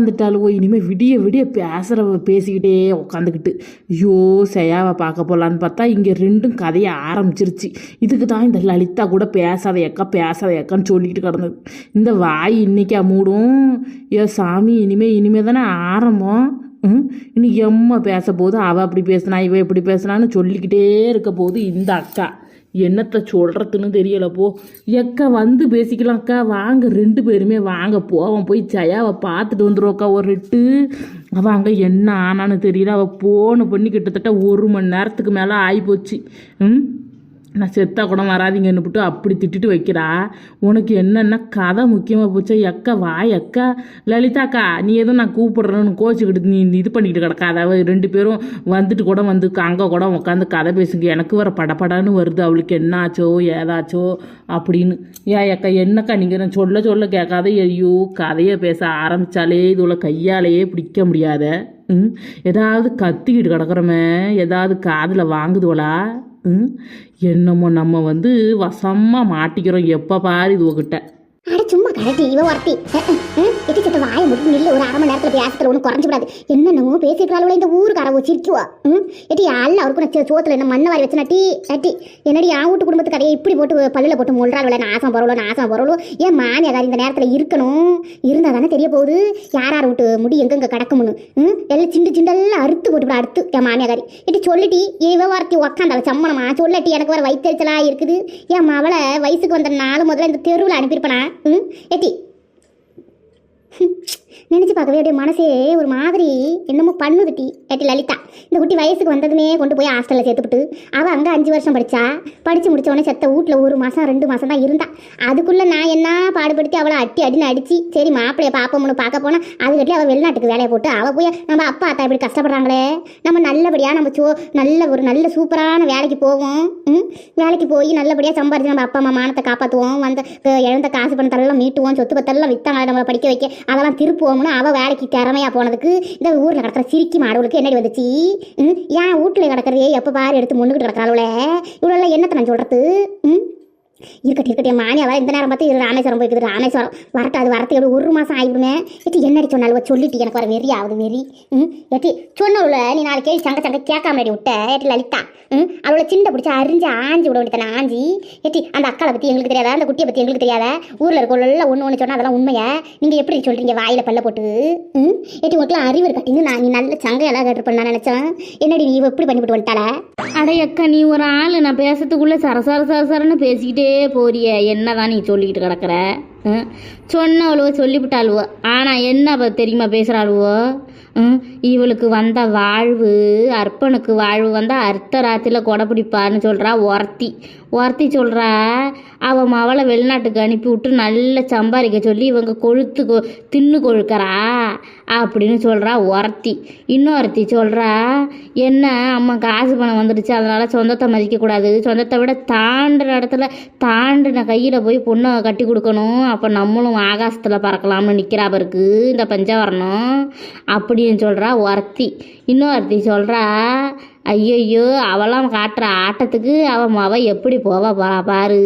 வந்துட்டாலுவோ இனிமேல் விடிய விடிய பேசுகிறவ பேசிக்கிட்டே உட்காந்துக்கிட்டு ஐயோ செயாவை பார்க்க போகலான்னு பார்த்தா இங்கே ரெண்டும் கதையை ஆரம்பிச்சிருச்சு. இதுக்கு தான் இந்த லலிதா கூட பேசாத அக்கா பேசாத அக்கான்னு சொல்லிக்கிட்டு கிடந்தது. இந்த வாய் இன்னைக்கா மூடும். ஏ சாமி இனிமே இனிமே தானே ஆரம்பம். ம்? இன்னைக்கு எம்மா பேச போது அவள் அப்படி பேசினா இவ இப்படி பேசினான்னு சொல்லிக்கிட்டே இருக்க போது இந்த அக்கா. என்னத்தை சொல்கிறதுன்னு தெரியலப்போ எக்கா வந்து பேசிக்கலாம் அக்கா வாங்க ரெண்டு பேருமே வாங்க போவோம் போய் ஜயாவை பார்த்துட்டு வந்துடுவோக்கா ஒரு எட்டு. அவள் அங்கே என்ன ஆனான்னு தெரியல. அவள் போன பண்ணி கிட்டத்தட்ட ஒரு மணி நேரத்துக்கு மேலே ஆகிப்போச்சு ம்? நான் செத்தா கூட வராதீங்கன்னு போட்டு அப்படி திட்டிட்டு வைக்கிறா. உனக்கு என்னென்ன கதை முக்கியமாக போச்சா? எக்கா வா எக்கா. லலிதாக்கா நீ எதுவும் நான் கூப்பிடுறேன்னு கோச்சிக்கிட்டு நீ இது பண்ணிக்கிட்டு கிடக்காத. ரெண்டு பேரும் வந்துட்டு கூட வந்து அங்கே கூட உட்காந்து கதை பேசுங்க. எனக்கு வர படபடன்னு வருது. அவளுக்கு என்னாச்சோ ஏதாச்சோ அப்படின்னு. ஏ அக்கா என்னக்கா நீங்கள் நான் சொல்ல சொல்ல கேட்காத? ஐயோ கதையை பேச ஆரம்பித்தாலே இதுல கையாலேயே பிடிக்க முடியாத. ம்? ஏதாவது கத்திக்கிட்டு கிடக்குறோமே. ஏதாவது காதில் வாங்குதுவளா? ம்? என்னமோ நம்ம வந்து வசமாக மாட்டிக்கிறோம். எப்போ பாரு இது உங்ககிட்ட சும்மா கரட்டி இவ ஒருத்தி. எட்டி வாய முடி நில்ல ஒரு அரை மணி நேரத்தில் பேசத்தில் ஒன்றும் குறைஞ்சு விடாது என்னென்னமோ பேசிக்கிறாள் இந்த ஊருக்காரவோ சிரிக்குவா. ம்? எட்டி அல்ல அவருக்கு நான் சோத்தில் என்ன மண்ணை வாரி வச்சு நட்டி எட்டி என்னடி என் வீட்டு குடும்பத்து கதையை இப்படி போட்டு பல்லில் போட்டு முள்றாள் நாசம் பரவலோ நாசம் பரவலோ ஏன் மாமியார் இந்த நேரத்தில் இருக்கணும்? இருந்தால் தானே தெரிய போகுது. யார் யார் விட்டு முடி எங்கெங்கே கிடக்கும்னு? ம்? எல்லாம் சிண்டு சிண்டெல்லாம் அறுத்து போட்டு அறுத்து என் மாமியாரி. எட்டி சொல்லிட்டி இவ வார்த்தை உக்காந்தாள் சம்மணமா சொல்லட்டி எனக்கு வர வயிற்றுச்சலாக இருக்குது. என் மவளை வயசுக்கு வந்த நாலு முதல்ல இந்த தெருவில் அனுப்பியிருப்பனா? ம்? எட்டி 哼 நினச்சி பார்க்கவே அப்படியே மனசே ஒரு மாதிரி என்னமோ பண்ணுதுட்டி ஏட்டி லலிதா இந்த குட்டி வயசுக்கு வந்ததுமே கொண்டு போய் ஹாஸ்டலில் சேர்த்துவிட்டு அவள் அங்கே அஞ்சு வருஷம் படித்தா படித்து முடித்தவொடனே செத்த வீட்டில் ஒரு மாதம் ரெண்டு மாதம் தான் இருந்தா. அதுக்குள்ளே நான் என்ன பாடுபடுத்தி அவளை அட்டி அடின்னு அடித்து சரி மாப்பிள்ளைய பார்ப்போம்னு பார்க்க போனால் அதுக்கிட்டே அவள் வெளிநாட்டுக்கு வேலையை போட்டு அவள் போய் நம்ம அப்பா அத்தா இப்படி கஷ்டப்படுறாங்களே? நம்ம நல்லபடியாக நம்ம சோ நல்ல ஒரு நல்ல சூப்பரான வேலைக்கு போவோம். வேலைக்கு போய் நல்லபடியாக சம்பாரிச்சு நம்ம அப்பா அம்மா மானத்தை காப்பாற்றுவோம் வந்த இழந்த காசு பணத்தெல்லாம் மீட்டுவோம். சொத்து பத்தெல்லாம் வித்தாங்க நம்மளை படிக்க வைக்க. அதெல்லாம் திருப்பி போகணும்னு அவள் வேலைக்கு திறமையா போனதுக்கு இந்த ஊரில் கிடக்கிற சிரிக்கி மாடவுளுக்கு என்னடி வந்துச்சு? ம்? ஏன் வீட்டில் கிடக்கிறதே எப்போ பாரு எடுத்து முன்னுக்கிட்டு கிடக்கிறாளே இவ்வளோ என்னத்தை நான் சொல்கிறது ம்? இருக்கட்டும் இருக்கட்டும் மானியா வர இந்த நேரம் பார்த்து இது ராமேஸ்வரம் போய்க்குது ராமேஸ்வரம் வரட்டு அது வரத்து எப்படி ஒரு மாதம் ஆகிடுமே எட்டி என்னடி சொன்னாலும்? சொல்லிட்டு எனக்கு வர வெறி ஆகுது வெறி. ம்? எட்டி சொன்னவள நீ நாலு கேள்வி சங்க சங்க கேட்காம விட்ட. எட்டி லலிதா ம்? அவளோட சிண்டை பிடிச்சி அரிஞ்சு ஆஞ்சி விட வேண்டியதானே ஆஞ்சி. எட்டி அந்த அக்காவை பற்றி எங்களுக்கு தெரியாதா? அந்த குட்டியை பற்றி எங்களுக்கு தெரியாத? ஊரில் இருக்கவங்கள ஒன்று ஒன்று சொன்னால் அதெல்லாம் உண்மையா? நீங்கள் எப்படி சொல்கிறீங்க வாயில் பல்ல போட்டு? ம்? எட்டி உங்களுக்குலாம் அறிவு இருக்கட்டின்னு நான் நீ நல்ல சங்கையெல்லாம் கேட்டுருப்பேன் நான் நினச்சேன். என்னடி நீ எப்படி பண்ணிவிட்டு வந்துட்டாளா? அடையக்கா நீ ஒரு ஆள். நான் பேசுறதுக்குள்ளே சர சரசரன்னு சர பேசிக்கிட்டே போறிய என்னதான் நீ சொல்லிக்கிட்டு கிடக்குற? ம் சொன்னவளுவோ சொல்லிவிட்டாளுவோ. ஆனால் என்ன அவ தெரியுமா பேசுகிறாளுவோ இவளுக்கு வந்த வாழ்வு அர்ப்பனுக்கு வாழ்வு வந்தால் அர்த்த ராத்திரியில் கொடை பிடிப்பான்னு சொல்கிறா ஒருத்தி. ஒருத்தி சொல்கிறா அவன் மவளை வெளிநாட்டுக்கு அனுப்பி விட்டு நல்லா சம்பாதிக்க சொல்லி இவங்க கொழுத்து கொ தின்னு கொழுக்கிறா அப்படின்னு சொல்கிறா ஒருத்தி. இன்னொருத்தி சொல்கிறா என்ன அம்மா காசு பணம் வந்துடுச்சு அதனால் சொந்தத்தை மதிக்கக்கூடாது சொந்தத்தை விட தாண்டுற இடத்துல தாண்டின கையில் போய் பொண்ணை கட்டி கொடுக்கணும். அப்போ நம்மளும் ஆகாசத்தில் பறக்கலாம்னு நிற்கிறா பிறகு இந்த பஞ்சவரணம் அப்படின்னு சொல்கிறா ஒருத்தி. இன்னொருத்தி சொல்கிறா ஐயையோ அவளாம் காட்டுற ஆட்டத்துக்கு அவன் மவ எப்படி போவா போகிறா பாரு.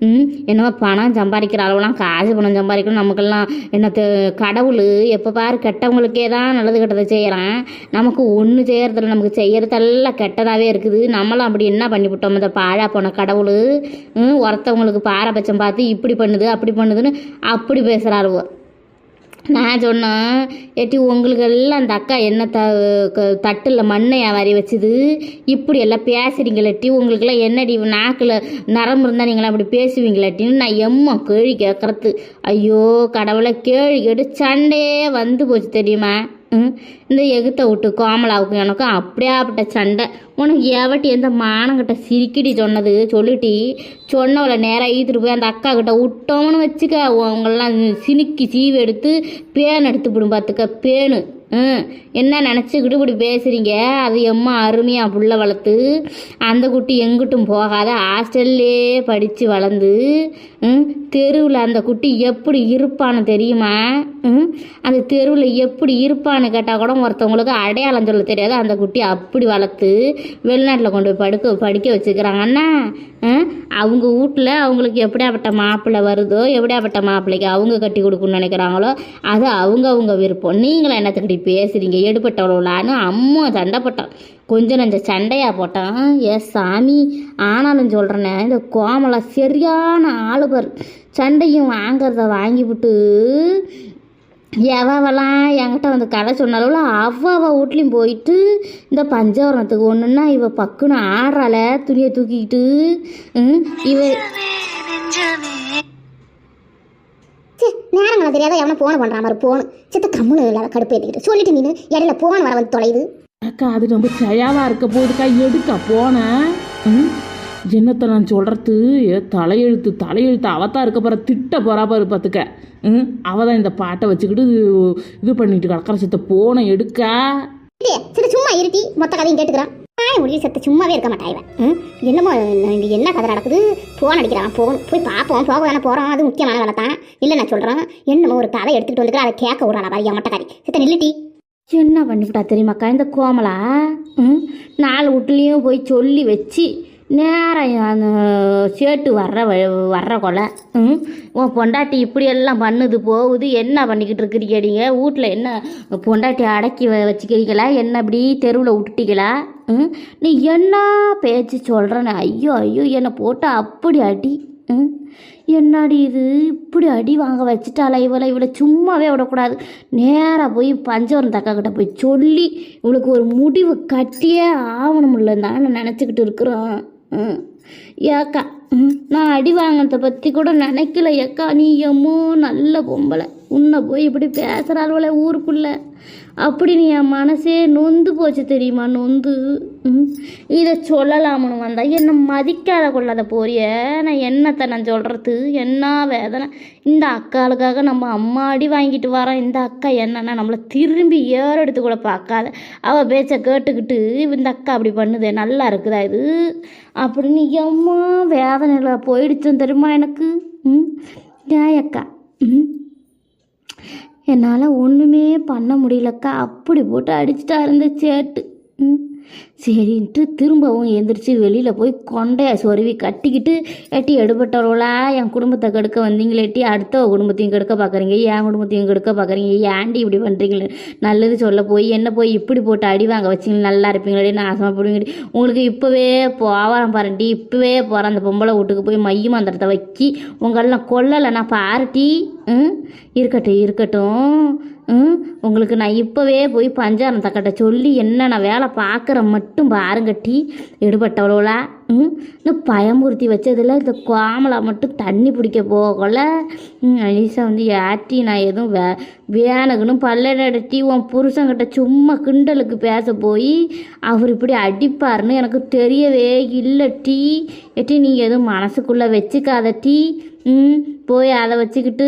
ம் என்னமோ பணம் சம்பாதிக்கிற அளவுலாம் காசு பணம் சம்பாதிக்கணும் நமக்கெல்லாம். என்ன தெ- கடவுள் எப்போ பாரு கெட்டவங்களுக்கே தான் நல்லது கெட்டதை செய்கிறான் நமக்கு ஒன்று செய்கிறதில்ல நமக்கு செய்கிறதெல்லாம் கெட்டதாகவே இருக்குது. நம்மளும் அப்படி என்ன பண்ணிவிட்டோம் இந்த பாழா போன கடவுள். ம் ஒருத்தவங்களுக்கு பாரபட்சம் பார்த்து இப்படி பண்ணுது அப்படி பண்ணுதுன்னு அப்படி பேசுகிறாளுவோ நான் சொன்னேன் ஏட்டி உங்களுக்கு எல்லாம் அந்த அக்கா என்ன த க- தட்டில் மண்ணையா வரி வச்சுது? இப்படி எல்லாம் பேசுறீங்களாட்டி உங்களுக்கெல்லாம் என்னடி நாக்கில் நரம்பு இருந்தால் நீங்களாம் அப்படி பேசுவீங்களாட்டின்னு நான் எம்மா கேள்வி கேட்குறது ஐயோ கடவுளை கேள்வி கேட்டு சண்டையே வந்து போச்சு தெரியுமா? இந்த எகுத்த விட்டு கோமலாவுக்கும் எனக்கும் அப்படியாப்பட்ட சண்டை. உனக்கு எவட்டி எந்த மானங்கிட்ட சிரிக்கிடி சொன்னது? சொல்லிட்டு சொன்னவளை நேராக ஈத்துட்டு போய் அந்த அக்கா கிட்ட விட்டோம்னு வச்சுக்க. அவங்களாம் சினுக்கி சீவு எடுத்து பேன் எடுத்து விடும் பார்த்துக்க. பேனு. ம் என்ன நினச்சிக்கிட்டு இப்படி பேசுகிறீங்க அது எம்மா அருமையாக புள்ள வளர்த்து அந்த குட்டி எங்கிட்டும் போகாத ஹாஸ்டல்லே படித்து வளர்ந்து ம் தெருவில் அந்த குட்டி எப்படி இருப்பான்னு தெரியுமா? ம் அந்த தெருவில் எப்படி இருப்பான்னு கேட்டால் கூட ஒருத்தவங்களுக்கு அடையாளம் சொல்ல தெரியாது. அந்த குட்டி அப்படி வளர்த்து வெளிநாட்டில் கொண்டு போய் படுக்க படிக்க வச்சுக்கிறாங்கன்னா அவங்க வீட்டில் அவங்களுக்கு எப்படியாப்பட்ட மாப்பிள்ளை வருதோ எப்படியாப்பட்ட மாப்பிள்ளைக்கு அவங்க கட்டி கொடுக்கணும்னு நினைக்கிறாங்களோ அது அவங்க அவங்க விருப்பம். நீங்களும் என்னத்துக்கிட்ட பேசுகிறீங்க எடுபட்டவளான்னு அம்மா சண்டை போட்டான். கொஞ்சம் நஞ்ச சண்டையாக போட்டான். ஏ சாமி ஆனாலும் சொல்கிறேனே இந்த கோமலா சரியான ஆளுபர் சண்டையும் வாங்கிறத வாங்கிவிட்டு எவவெல்லாம் என்கிட்ட வந்து கதை சொன்னாலும் அவ்வளோ வீட்லேயும் போயிட்டு இந்த பஞ்சவரணத்துக்கு ஒன்றுன்னா இவ பக்குன்னு ஆடுறால துணியை தூக்கிக்கிட்டு இவ நேரங்களை தெரியாத எவனை போன பண்ணுற மாதிரி போகணும் சித்த கம்முன்னு இல்லாத கடுப்பு ஏற்றிக்கிட்டு சொல்லிட்டு நீனு இடையில போன வர வந்து தொலையுது. அக்கா அது நம்ம ஜெயாவா இருக்க போதுக்கா எடுக்கா போனேன் ம்? என்னத்த நான் சொல்கிறது தலையெழுத்து தலையெழுத்து. அவத்தான் இருக்க போகிற திட்ட போறா பாரு பார்த்துக்க ம்? அவள் தான் இந்த பாட்டை வச்சுக்கிட்டு இது- பண்ணிட்டு கிடக்கிற. சித்த போனை எடுக்கா. சித்த சும்மா இருட்டி மொத்த கதையும் கேட்டுக்கிறான். தாய் முடிவு செத்து சும்மாவே இருக்க மாட்டா இவன். என்னமோ இங்கே என்ன கதை நடக்குது? ஃபோன் அடிக்கிறான் ஃபோன் போய் பார்ப்போம் போக தானே போகிறோம் அது முக்கியமான வேலை தான். இல்லை நான் சொல்கிறேன் என்னமோ ஒரு கதை எடுத்துகிட்டு வந்துக்கிறேன் அதை கேட்க விடாடா பாரு மட்டக்காரி. சித்த நில்லுட்டி என்ன பண்ணிவிட்டா தெரியுமாக்கா இந்த கோமலா? ம்? நாலு வீட்லேயும் போய் சொல்லி வச்சு நேரம் அந்த சேட்டு வர்ற வ- வர்ற கொலை. ம்? உன் பொண்டாட்டி இப்படியெல்லாம் பண்ணுது போகுது என்ன பண்ணிக்கிட்டு இருக்கிறீங்க நீங்கள் வீட்டில் என்ன பொண்டாட்டி அடக்கி வ- வச்சுக்கிறீங்களா? என்ன இப்படி தெருவில் விட்டுட்டீங்களா? ம்? நீ என்ன பேச்சு சொல்கிறேன்னு ஐயோ ஐயோ என்னை போட்டு அப்படி அடி. ம்? என்னடி இது? இப்படி அடி வாங்க வச்சுட்டாளா இவளை? இவளை சும்மாவே விடக்கூடாது. நேராக போய் பஞ்சவரம் தக்கா கிட்ட போய் சொல்லி இவளுக்கு ஒரு முடிவு கட்டியே ஆகணும்ல நான் நினச்சிக்கிட்டு இருக்கிறோம் ஏக்கா நான் அடி வாங்கினதை பற்றி கூட நினைக்கல ஏக்கா நீ எம்மோ நல்ல பொம்பளை. உன்னை போய் இப்படி பேசுகிறாள்வல ஊருக்குள்ளே. அப்படி நீ என் மனசே நொந்து போச்சு தெரியுமா? நொந்து. இதை சொல்லலாம்னு வந்தா என்னை மதிக்காத கொள்ளாத போறிய? நான் என்னத்தை நான் சொல்கிறது என்ன வேதனை? இந்த அக்காளுக்காக நம்ம அம்மா அடி வாங்கிட்டு வரோம். இந்த அக்கா என்னன்னா நம்மளை திரும்பி ஏறெடுத்து கூட பார்க்காத. அவள் பேச்சை கேட்டுக்கிட்டு இந்த அக்கா அப்படி பண்ணுதே நல்லா இருக்குதா இது? அப்படின்னு எம்மா வேதனையில் போயிடுச்சோம் தெரியுமா எனக்கு? ம். ஏன் அக்கா? ம். என்னால் ஒன்றுமே பண்ண முடியலக்கா. அப்படி போட்டு அடிச்சுட்டா இருந்த சேட்டு. ம்? சரின்ட்டு திரும்பவும் எந்திரிச்சு வெளியில் போய் கொண்டையை சொருவி கட்டிக்கிட்டு எட்டி எடுபட்டவர்களா? என் குடும்பத்தை கெடுக்க வந்தீங்களே எட்டி அடுத்த குடும்பத்தையும் கெடுக்க பார்க்குறீங்க என் குடும்பத்தையும் கெடுக்க பார்க்குறீங்க ஏன்டி இப்படி பண்ணுறீங்களே நல்லது சொல்ல போய் என்ன போய் இப்படி போட்டு அடி வாங்க வச்சிங்க? நல்லா இருப்பீங்களே நாசமாக போடுவீங்கடி. உங்களுக்கு இப்போவே போவாரம் பாருட்டி இப்போவே போகிறேன் அந்த பொம்பளை வீட்டுக்கு போய் மைய மந்திரத்தை வைக்கி உங்களெல்லாம் கொல்லலை நான் பாருட்டி ம்? இருக்கட்டும் இருக்கட்டும். ம்? உங்களுக்கு நான் இப்போவே போய் பஞ்சாரம் தக்கட்ட சொல்லி என்ன நான் வேலை பார்க்குற மட்டும் பாருங்கட்டி. எடுபட்டவளோலா ம் இந்த பயமுறுத்தி வச்சதில் இந்த கோமலா மட்டும் தண்ணி பிடிக்க போகல. அனிஷா வந்து ஏட்டி நான் எதுவும் வே வேணுக்குன்னு பல்லடட்டி உன் புருஷங்கிட்ட சும்மா கிண்டலுக்கு பேச போய் அவர் இப்படி அடிப்பாருன்னு எனக்கு தெரியவே இல்லை டீ எட்டி நீங்கள் எதுவும் மனசுக்குள்ளே வச்சுக்காத டீ ம் போய் அதை வச்சுக்கிட்டு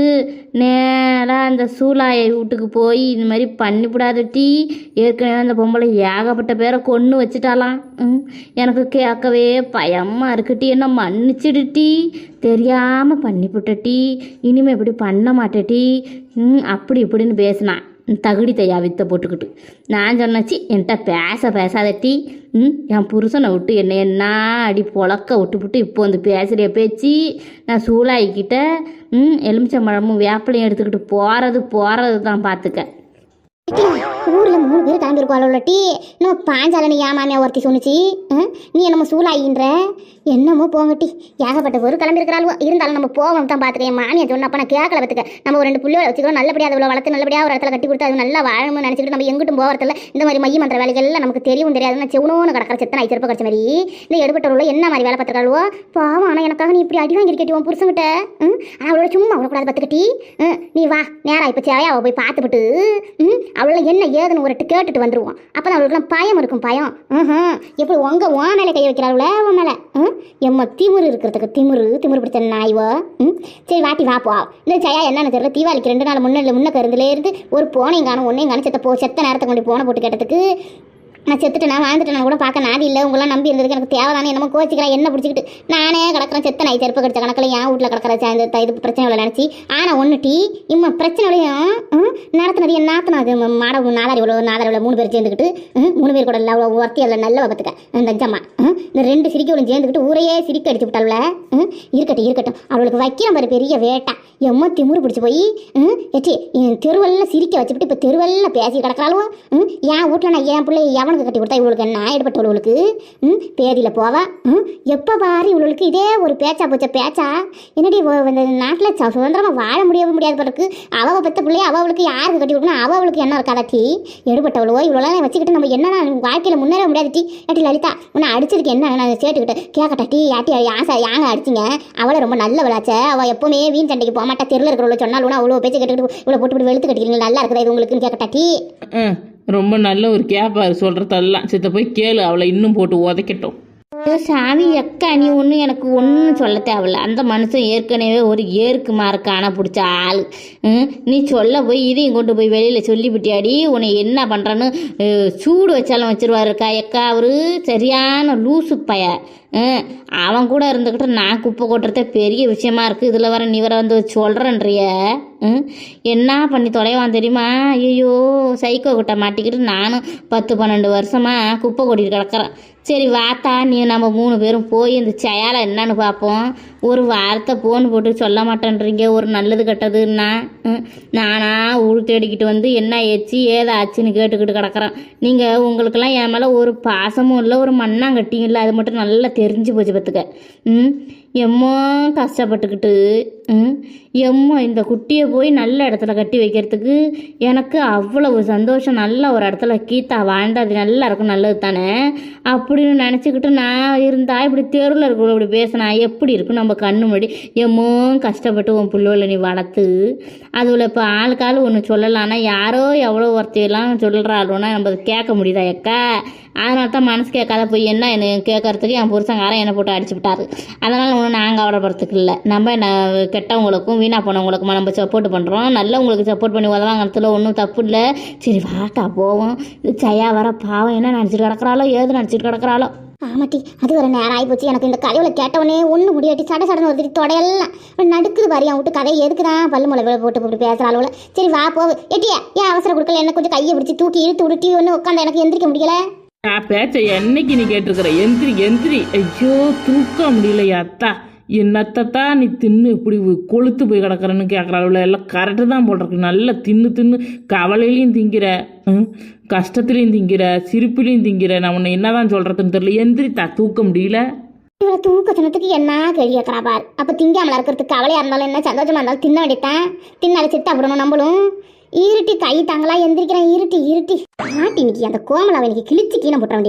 நேராக அந்த சூலாயை வீட்டுக்கு போய் இந்த மாதிரி பண்ணிவிடாத டீ. ஏற்கனவே அந்த பொம்பளை ஏகப்பட்ட பேரை கொன்று வச்சுட்டாலாம் ம் எனக்கு கேட்கவே பயமாக இருக்கு டீ. என்ன மன்னிச்சிடு டீ. தெரியாமல் பண்ணிவிட்ட டீ. இனிமேல் இப்படி பண்ண மாட்டேன் டீ. ம் அப்படி இப்படின்னு பேசினான். தகுடி தையா வித்த போட்டுக்கிட்டு. நான் சொன்னச்சு என்கிட்ட பேச பேசாதட்டி ம் என் புருஷனை விட்டு என்னை என்ன அடி பொழக்க விட்டுப்புட்டு இப்போ வந்து பேசுகிற பேச்சு. நான் சூளாயிக்கிட்ட ம் எலுமிச்சம்பழமும் வேப்பிலையும் எடுத்துக்கிட்டு போகிறது போகிறது தான் பார்த்துக்க ஊரில் மூணு பேர் கிளம்பியிருக்கோம் அளவுல டீ. இன்னும் பாஞ்சாலனி ஏமாமியா ஒருத்தி சொன்னிச்சு? நீ என்னமோ சூழாயின்ற என்னமோ போங்கட்டி. ஏகப்பட்ட ஒரு கிளம்பி இருந்தாலும் நம்ம போவோம் தான் பார்த்துக்கேன் மாமியா சொன்னப்ப நான் கேட்கல பார்த்துக்க நம்ம ஒரு ரெண்டு புள்ளியோட வச்சுக்கிறோம். நல்லபடியாக அதை வளர்த்து நல்லபடியாக ஒரு இடத்துல கட்டி கொடுத்து அது நல்லா வாழணும்னு நினச்சிக்கிட்டு நம்ம எங்கிட்டும் போகிறதில்ல இந்த மாதிரி மைய மந்திர வேலைகள் எல்லாம் நமக்கு தெரியவும் தெரியாது. நான் செவனோன்னு கிடக்கிற செத்தனை செருப்பு கிடச்ச மாதிரி. இந்த எடுபட்டவர்களோ என்ன மாதிரி வேலை பார்த்துருக்காளுவோ? பாவம். ஆனால் எனக்காக நீ இப்படி அடி வாங்கிருக்கட்டி உன் புருஷங்கிட்ட. ம்? ஆனால் அவளோட சும்மா விடக்கூடாது பார்த்துக்கட்டி ம்? நீ வா. நேராக இப்போ சேவையாவை போய் பார்த்துவிட்டு ம்? அவளை என்ன ஏதுன்னு ஒரு கேட்டுட்டு வந்துருவோம். அப்போ தான் அவளுக்குலாம் பயம் இருக்கும் பயம். ம் எப்படி உங்க உன் மேலே கை வைக்கிறாள் உன் மேலே. ம்? எம்ம திமிரு இருக்கிறதுக்கு திமிரு திமுரு பிடிச்ச நாய்வோ? ம்? சரி வாட்டி வாப்போ இல்லை ஜெயா என்னன்னு தெரியல. தீபாவளிக்கு ரெண்டு நாள் முன்னே முன்ன கருந்துல இருந்து ஒரு போனையும் காணும் ஒன்றையும் காணும் செத்த போ செத்த நேரத்தை கொண்டு போனை போட்டு கேட்டதுக்கு நான் செத்துட்டு நான் வாழ்ந்துட்டேன் கூட பார்க்க நாதி இல்லை. உங்களாம் நம்பி இருந்ததுக்கு எனக்கு தேவைதானே. என்னமோ கோச்சிக்கிறேன். என்ன பிடிச்சிக்கிட்டு. நானே கிடக்கிறேன் செத்த நான் செருப்பு கடிச்ச கணக்கில் என் வீட்டில் கிடக்கிற சேர்ந்த இது பிரச்சனை இல்லை நினச்சி. ஆனால் ஒன்று டீ இம்மா பிரச்சனையும் நடத்தினது என் நாத்தனா அது மாட நாதாரி இவ்வளோ நாதாரி இவ்வளோ மூணு பேர் சேர்ந்துக்கிட்டு ம், மூணு பேர் கூட இல்லை அவ்வளோ ஒருத்தி இல்லை நல்ல பத்துக்க இந்த அஞ்சம்மா இந்த ரெண்டு சிரிக்கவளும் சேர்ந்துக்கிட்டு ஊரையே சிரிக்க அடிச்சு விட்டாள்ல. ம், இருக்கட்டும் இருக்கட்டும். அவளுக்கு வைக்கிற மாதிரி பெரிய வேட்டா. எம்மா திமுரு பிடிச்சி போய் ம், என் தெருவெல்லாம் சிரிக்க வச்சுக்கிட்டு இப்போ தெருவெல்லாம் பேசி கிடக்கிறாலும் என் வீட்டில் நான் என் பிள்ளை எவனுக்கு கட்டி கொடுத்தா இவளுக்கு என்ன ஈடுபட்டவளுக்கு ம்? பேதியில் போவா? ம்? எப்போ பாரு இவளுக்கு இதே ஒரு பேச்சா போச்ச பேச்சா? என்னடி இந்த நாட்டில் சுதந்திரமாக வாழ முடியவே முடியாது பிறகு அவள் பெற்ற பிள்ளைய அவளுக்கு யாருக்கு கட்டி கொடுக்கணும்? அவளுக்கு என்ன ஒரு டீ? எடுபட்டவளோ இவ்வளோலாம் வச்சுக்கிட்டு நம்ம என்ன வாழ்க்கையில் முன்னேற முடியாது டீ? ஏட்டி லலிதா உன்னை அடிச்சதுக்கு என்ன நான் சேர்த்துக்கிட்டு கேட்கட்டா டீ யாட்டி யாசா யாங்க அடிச்சிங்க? அவளை ரொம்ப நல்ல விளாச்ச அவள் எப்பவுமே வீண் சண்டைக்கு போக மாட்டா. தெருவில் இருக்கிறவள சொன்னாலும் அவ்வளோ பேச்சு கேட்டுக்கிட்டு இவ்வளோ போட்டு போட்டு வெளுத்து கட்டிக்கிறீங்க நல்லா இருக்குதா இது உங்களுக்குன்னு கேட்கட்டா டீ? ம், ரொம்ப நல்ல ஒரு கேப்பாரு சொல்கிறதெல்லாம் சித்த போய் கேளு அவளை இன்னும் போட்டு உதைக்கட்டும். ஐயோ, சாமி அக்கா நீ ஒன்றும் எனக்கு ஒன்றும் சொல்ல தேவையில்ல. அந்த மனுஷன் ஏற்கனவே ஒரு ஏருக்கு மார்க்கான பிடிச்ச ஆள். நீ சொல்ல போய் இதையும் கொண்டு போய் வெளியில் சொல்லிவிட்டியாடி உன்னை என்ன பண்ணுறன்னு சூடு வச்சாலும் வச்சிருவாரு அக்கா. அக்கா அவரு சரியான லூசு பய ம், அவன் கூட இருந்துக்கிட்டு நான் குப்பை கொட்டுறதே பெரிய விஷயமா இருக்குது இதில் வர நீ வர வந்து சொல்கிறன்றிய என்ன பண்ணி தொலைவான் தெரியுமா? ஐயோ சைக்கோ கிட்ட மாட்டிக்கிட்டு நானும் பத்து பன்னெண்டு வருஷமாக குப்பை கொட்டிட்டு கிடக்கிறேன். சரி வாத்தா நீ நம்ம மூணு பேரும் போய் இந்த செயலை என்னன்னு பார்ப்போம் ஒரு வார்த்தை ஃபோன் போட்டு சொல்ல மாட்டேன்றீங்க. ஒரு நல்லது கெட்டதுன்னா ம், நானா உள் தேடிக்கிட்டு வந்து என்ன ஏச்சு ஏதாச்சுன்னு கேட்டுக்கிட்டு கிடக்கிறேன். நீங்கள் உங்களுக்கெல்லாம் என் மேலே ஒரு பாசமும் இல்லை ஒரு மண்ணாங்கட்டியும் இல்லை. அது மட்டும் நல்லா தெரிஞ்சு போச்சு பார்த்துக்க. ம்? எம்மோ கஷ்டப்பட்டுக்கிட்டு எம்மா எம்மோ இந்த குட்டியை போய் நல்ல இடத்துல கட்டி வைக்கிறதுக்கு எனக்கு அவ்வளவு சந்தோஷம். நல்ல ஒரு இடத்துல கீத்தா வாழ்ந்தா அது நல்லா இருக்கும் நல்லது தானே அப்படின்னு நினச்சிக்கிட்டு நான் இருந்தா இப்படி தெருவில் இருக்கிற இப்படி பேசினா எப்படி இருக்கும்? நம்ம கண்ணு முன்னாடி எம்மோ கஷ்டப்பட்டு உன் புள்ளோல நீ வளர்த்து அதில் இப்போ ஆளுக்காள் ஒன்று சொல்லலாம்னா யாரோ எவ்வளோ ஒருத்தையெல்லாம் சொல்கிறாளோன்னா நம்ம அதை கேட்க முடியுதா எக்கா அதனால தான் மனசு கேட்காத போய் என்ன என்ன கேட்கறதுக்கு என் புருஷங்காரன் என்னை போட்டு அடிச்சு விட்டாரு அதனால் ஒன்றும் நாங்கள் கவலைப்படுறதுக்கு இல்லை. நம்ம நான் கெட்டவங்களுக்கும் வீணாக போனவங்களுக்கும் நம்ம சப்போர்ட் பண்ணுறோம் நல்லவங்களுக்கு சப்போர்ட் பண்ணி உதவாங்கிறதுல ஒன்றும் தப்பு இல்லை. சரி வாட்டா போவோம். சையா வர பாவம். என்ன நினச்சிட்டு கிடக்குறாளோ ஏது நினச்சிட்டு கிடக்குறாளோ. ஆமாட்டி அது ஒரு நேரம் ஆகிப்போச்சு எனக்கு இந்த கதையில கேட்டவொடனே ஒன்று முடியாட்டி சட சடன்னு ஒரு தொடையெல்லாம். நடுக்குது பாரு என் விட்டு கதையை எதுக்கு தான் பல்லு மலை போட்டு போட்டு பேசுகிறாள் சரி வா போ. எட்டியா ஏன் அவசரம் கொடுக்கல? என்ன கொஞ்சம் கையை பிடிச்சி தூக்கி இழுத்து விடுட்டி ஒன்று உட்காந்து எனக்கு எந்திரிக்க முடியலை. நான் பேச்ச என்னைக்கு நீ கேட்டிருக்கிற? எந்திரி எந்திரி. ஐயோ தூக்க முடியலையா அத்தா. என்னத்தத்தா நீ தின்னு இப்படி கொளுத்து போய் கிடக்குறன்னு அளவில் எல்லாம் கரெக்டு தான் போட்டிருக்கு. நல்லா தின்னு தின்னு கவலையிலையும் திங்கிற ம், கஷ்டத்துலையும் திங்கிற சிரிப்புலையும் திங்கிற. நான் உன்னை என்னதான் சொல்கிறதுன்னு தெரியல. எந்திரித்தா தூக்க முடியல. இவ்வளோ தூக்க சொன்னதுக்கு என்ன கேள்வி கேட்குறா பார். அப்போ திங்காமல இருக்கிறதுக்கு கவலையாக இருந்தாலும் என்ன சந்தோஷமாக இருந்தாலும் தின்ன வேண்டியதான் தின்னால செத்து விடணும் நம்மளும். இருட்டி கை தாங்களா எந்திரிக்கிறேன் இருட்டி இருட்டி. ஆட்டி இன்னைக்கு அந்த கோமலாவை இன்னைக்கு கிழிச்சு கீழே போட்ட வேண்டியது.